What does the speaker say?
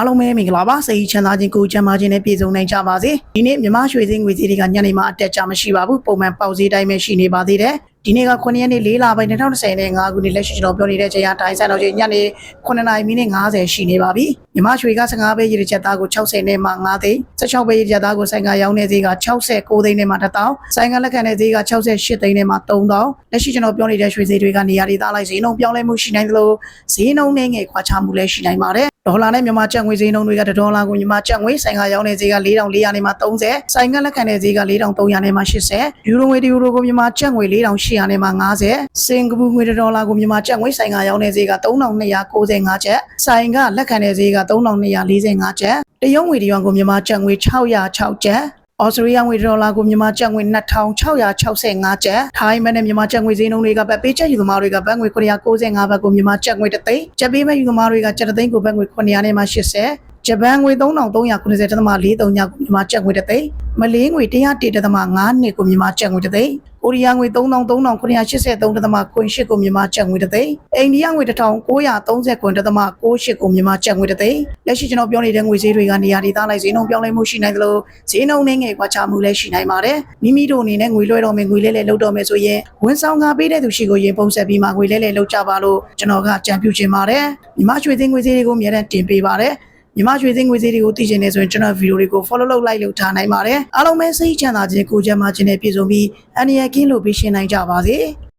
အားလုံးပဲမင်္ဂလာပါစိတ်ချမ်းသာခြင်းကိုယ်ချမ်းသာခြင်းနဲ့ပြည့်စုံနိုင်ကြပါစေဒီနေ့မြမရွှေစင်းငွေစည်းတွေကညနေမှအတက်ကြမရှိပါဘူးပုံမှန်ပေါက်စည်းတိုင်းပဲရှိနေပါသေးတယ်ဒီနေ့က9ရက်နေ့4လပိုင်း2020နဲ့5ခုနှစ်လက်ရှိကျွန်တော်ပြောနေတဲ့ချိန်အတိုင်းစံတော်ချိန်ညနေ9နာရီမိနစ်50ရှိနေပါပြီမြမရွှေက15ပဲရည်ချက်သားကို60နဲ့မှ9သိန်း16ပဲရည်ချက်သားကိုဆိုင်ကရောင်းနေသေးက69သိန်းနဲ့မှ1000ဆိုင်ကလက်ခံနေသေးက68သိန်းနဲ့မှ3000လက်ရှိကျွန်တော်ပြောနေတဲ့ရွှေစည်းတွေကနေရာဒေသလိုက်ဈေးနှုန်းပြောင်းလဲမှုရှိနိုင်သလိုဈေးနှုန်းနဲ့ငယ်ခွာခြားမှုလည်းရှိနိုင်ပါတယ် ဒေါ်လာနဲ့မြန်မာကျပ်ငွေဈေးနှုန်းတွေကဒေါ်လာကိုမြန်မာကျပ်ငွေဆိုင်ကရောင်းနေဈေးက4400နဲ့မှ30ဆိုင်ကလက်ခံတဲ့ဈေးက4300နဲ့မှ80ယူရိုငွေတယူရိုကိုမြန်မာကျပ်ငွေ4800နဲ့မှ90စင်ကာပူငွေဒေါ်လာကိုမြန်မာကျပ်ငွေဆိုင်ကရောင်းနေဈေးက3295ကျပ်ဆိုင်ကလက်ခံတဲ့ဈေးက3245ကျပ်တရုတ်ငွေတရွမ်ကိုမြန်မာကျပ်ငွေ606ကျပ် ဩစတြေးလျငွေဒေါ်လာကိုမြန်မာကျပ်ငွေ2665ကျပ်ထိုင်းမနဲ့မြန်မာကျပ်ငွေဈေးနှုန်းတွေကဘတ်ပေးချက်ယူသမားတွေကဘတ်ငွေ995ဘတ်ကိုမြန်မာကျပ်ငွေတစ်သိန်းကျပ်ပေးမဲ့ယူသမားတွေကကျပ်တစ်သိန်းကိုဘတ်ငွေ900နဲ့မှ80ဂျပန်ငွေ3390တသမ43ညကိုမြန်မာကျပ်ငွေတစ်သိန်းမလေးငွေ101တသမ5နှစ်ကိုမြန်မာကျပ်ငွေတစ်သိန်း ကိုရီးယားငွေ3383တသမ98ကိုမြန်မာကျပ်ငွေတစ်သိန်းအိန္ဒိယငွေ1930တသမ68ကိုမြန်မာကျပ်ငွေတစ်သိန်းလက်ရှိကျွန်တော်ပြောနေတဲ့ငွေဈေးတွေကနေရာဒေသလိုက်ဈေးနှုန်းပြောင်းလဲမှုရှိနိုင်သလိုဈေးနှုန်းနဲ့ငယ်ကွာခြားမှုလည်းရှိနိုင်ပါတယ်မိမိတို့အနေနဲ့ငွေလွှဲတော်မယ်ငွေလဲလဲလုပ်တော်မယ်ဆိုရင်ဝန်ဆောင်ကားပေးတဲ့သူရှိကိုရင်ပုံဆက်ပြီးမှငွေလဲလဲလုပ်ကြပါလို့ကျွန်တော်ကကြံပြုချင်ပါတယ်မြမရွှေသိန်းငွေဈေးတွေကိုအများနဲ့တင်ပေးပါတယ် မြမရွှေသိန်းငွေဈေးတွေကိုသိချင်နေဆိုရင်ကျွန်တော်ဗီဒီယိုတွေကို follow လုပ် like လုပ်ထားနိုင်ပါတယ်အားလုံးပဲစိတ်ချမ်းသာခြင်းကိုယ်ချမ်းသာခြင်းနဲ့ပြည့်စုံပြီးအန္တရာယ်ကင်းလို့ပြီးရှင်းနိုင်ကြပါစေ